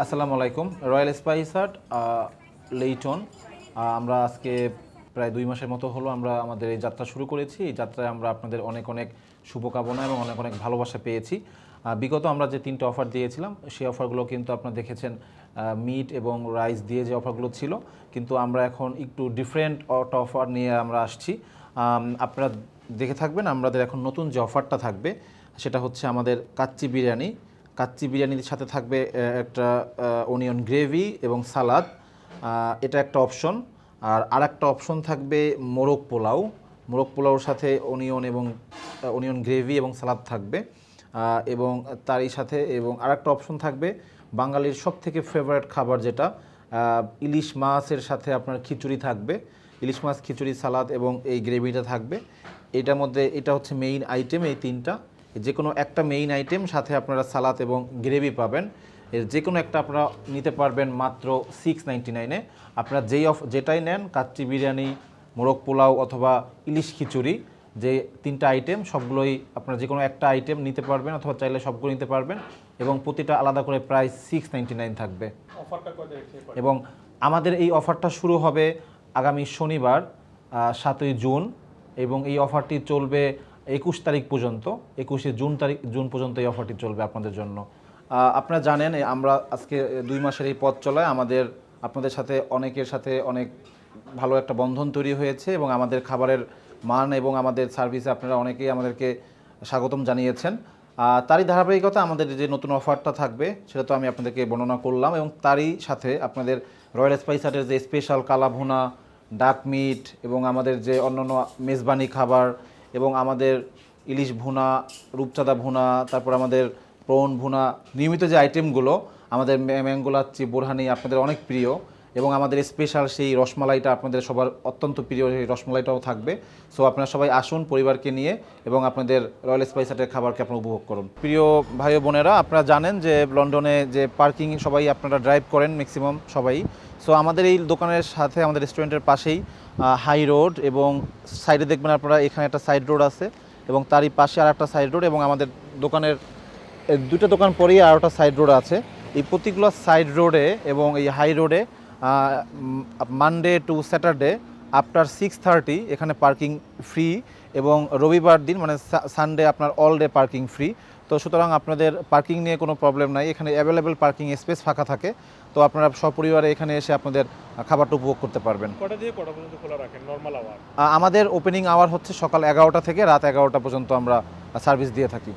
আসসালামু আলাইকুম। Royal Spice Hut Leyton. আমরা আজকে প্রায় দুই মাসের মতো হলো আমরা আমাদের এই যাত্রা শুরু করেছি। এই যাত্রায় আমরা আপনাদের অনেক অনেক শুভকামনা এবং অনেক অনেক ভালোবাসা পেয়েছি। বিগত আমরা যে তিনটে অফার দিয়েছিলাম, সেই অফারগুলো কিন্তু আপনারা দেখেছেন মিট এবং রাইস দিয়ে যে অফারগুলো ছিল। কিন্তু আমরা এখন একটু ডিফারেন্ট অফার নিয়ে আমরা আসছি। আপনারা দেখে থাকবেন, আমাদের এখন নতুন যে অফারটা থাকবে, সেটা হচ্ছে আমাদের কাচ্চি বিরিয়ানি। কাচ্চি বিরিয়ানির সাথে থাকবে একটা অনিয়ন গ্রেভি এবং সালাদ। এটা একটা অপশন আর আর একটা অপশন থাকবে মোরগ পোলাও। মোরগ পোলাওর সাথে অনিয়ন এবং অনিয়ন গ্রেভি এবং সালাদ থাকবে। এবং তারই সাথে এবং আর একটা অপশন থাকবে বাঙালির সব থেকে ফেভারিট খাবার যেটা। ইলিশ মাছের সাথে আপনার খিচুড়ি থাকবে। ইলিশ মাছ, খিচুড়ি, সালাদ এবং এই গ্রেভিটা থাকবে। এটার মধ্যে, এটা হচ্ছে মেইন আইটেম এই তিনটা। যে কোনো একটা মেইন আইটেম সাথে আপনারা সালাদ এবং গ্রেভি পাবেন। এর যে কোনো একটা আপনারা নিতে পারবেন মাত্র সিক্স নাইনটি নাইনে আপনারা যেই অফ যেটাই নেন কাচ্চি বিরিয়ানি মোরগ পোলাও অথবা ইলিশ খিচুড়ি যে তিনটা আইটেম সবগুলোই আপনারা যে কোনো একটা আইটেম নিতে পারবেন অথবা চাইলে সবগুলো নিতে পারবেন এবং প্রতিটা আলাদা করে প্রায় সিক্স নাইনটি নাইন থাকবে এবং আমাদের এই অফারটা শুরু হবে আগামী শনিবার সাতই জুন এবং এই অফারটি চলবে একুশ তারিখ পর্যন্ত, একুশে জুন তারিখ, জুন পর্যন্ত এই অফারটি চলবে আপনাদের জন্য। আপনারা জানেন আমরা আজকে দুই মাসের এই পথ চলায় আমাদের, আপনাদের সাথে অনেকের সাথে অনেক ভালো একটা বন্ধন তৈরি হয়েছে এবং আমাদের খাবারের মান এবং আমাদের সার্ভিসে আপনারা অনেকেই আমাদেরকে স্বাগতম জানিয়েছেন। তারই ধারাবাহিকতা আমাদের যে নতুন অফারটা থাকবে, সেটা তো আমি আপনাদেরকে বর্ণনা করলাম এবং তারই সাথে আপনাদের রয়্যাল স্পাইসারের যে স্পেশাল কালা ভুনা ডাক মিট এবং আমাদের যে অন্যান্য মেজবানি খাবার এবং আমাদের ইলিশ ভুনা, রূপচাঁদা ভুনা, তারপর আমাদের প্রন ভুনা নিয়মিত যে আইটেমগুলো আমাদের ম্যা- ম্যাঙ্গোলাচ্ছি বোরহানি আপনাদের অনেক প্রিয় এবং আমাদের স্পেশাল সেই রসমালাইটা আপনাদের সবার অত্যন্ত প্রিয়, সেই রসমালাইটাও থাকবে। সো আপনারা সবাই আসুন পরিবারকে নিয়ে এবং আপনাদের রয়্যাল স্পাইসাটের খাবারকে আপনারা উপভোগ করুন। প্রিয় ভাই বোনেরা, আপনারা জানেন যে লন্ডনে যে পার্কিং সবাই আপনারা ড্রাইভ করেন ম্যাক্সিমাম সবাই। সো আমাদের এই দোকানের সাথে আমাদের রেস্টুরেন্টের পাশেই হাই রোড এবং সাইডে দেখবেন আপনারা, এখানে একটা সাইড রোড আছে এবং তারই পাশে আর একটা সাইড রোড এবং আমাদের দোকানের দুটো দোকান পরেই আর একটা সাইড রোড আছে। এই প্রতিগুলো সাইড রোডে এবং এই হাই রোডে Monday to Saturday after six thirty এখানে পার্কিং ফ্রি এবং রবিবার দিন মানে সানডে আপনার অল ডে পার্কিং ফ্রি তো সুতরাং আপনাদের পার্কিং নিয়ে কোনো প্রবলেম নাই। এখানে অ্যাভেলেবেল পার্কিং স্পেস ফাঁকা থাকে। তো আপনারা সপরিবারে এখানে এসে আপনাদের খাবারটা উপভোগ করতে পারবেন। কটা দিয়ে কটা পর্যন্ত খোলা রাখেন? নর্মাল আওয়ার আমাদের ওপেনিং আওয়ার হচ্ছে সকাল এগারোটা থেকে রাত এগারোটা পর্যন্ত আমরা সার্ভিস দিয়ে থাকি।